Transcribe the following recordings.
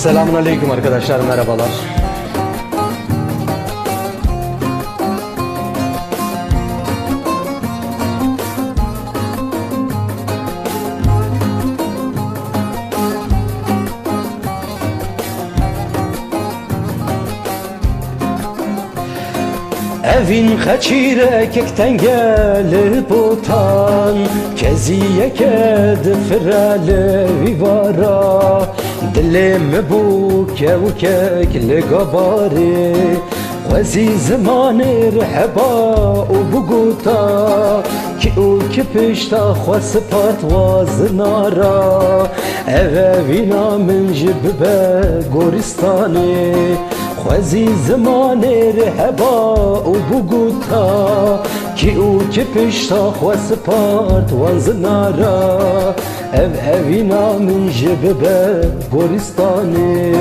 Selamun Aleyküm arkadaşlar merhabalar. Evin kaçire kekten gelip utan Keziye kedi firale vivara Dilim bu kev kekli gabari Xwezi zimanê riheba û biguta Ki û ki pişta xwe sipat wazinara Ev evîna min ji bibe goristanê Xwezî zimanê riheba û biguta Ki û ki pişta xwe sipat wazinara Ev evina min jebebe goristanê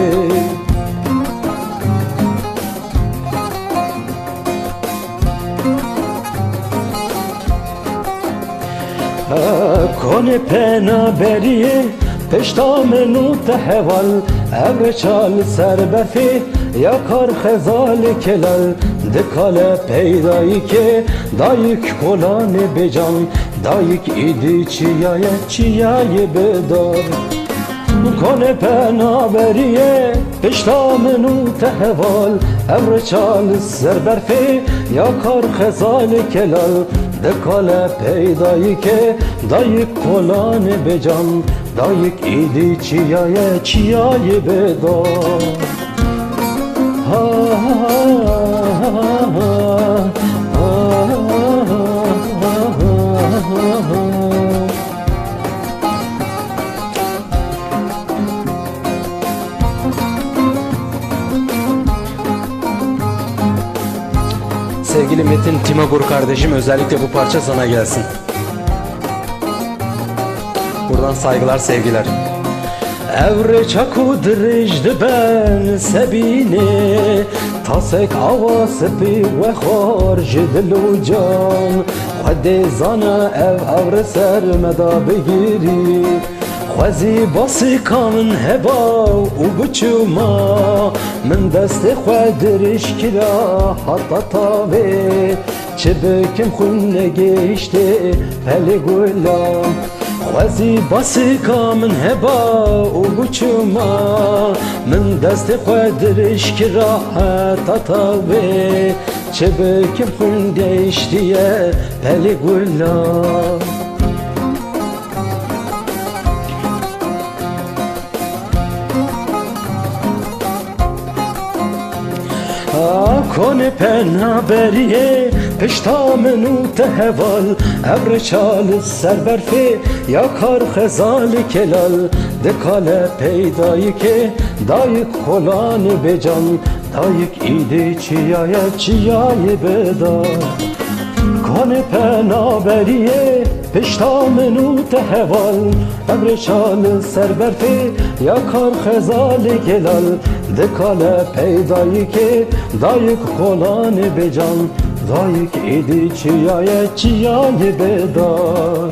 Konê pena beriye پشتا منو تحوال او چال سر بفی یا کار خزال کلال دکال پیدایی که دایک کلان بجان دایک ایدی چیای چیای بدار کنه پنا بریه پشتا منو تحوال او چال سر برفی یا کار خزال کلال دکال پیدایی که دایک کلان بجان Dayık idi çiyaye çiyaye beda Ha ha ha ha Sevgili Metin Timabur kardeşim özellikle bu parça sana gelsin. Buradan saygılar sevgiler. Evre çaku dirижdi ben sebine Tasek ava sepi ve khar jidlu can Xwedê zana ev evre ser meda bigirî Xwezî basî kamin heba û biçûma Min destê xwe dirîj kira heta tavê Çi bikim xwîn negihîştê pelê gulan Xwezî basî kamin heba û biçûma Min destê xwe dirîj kira heta tavê Çi bikim xwîn gehîştiye pelê gulan کنه پنا بریه پشتا منو تهوال ابر چال سر برفه یا کار خزال کلال دکال پیدایی که دایک کلان بجان دایک ایده چیای چیای بدار کنه پنا بریه پشتا منو تهوال ابر چال سر برفه یا کار خزال گلال دکال پیدایی که دایک کلان بجان دایک ایدی چیای چیای بدار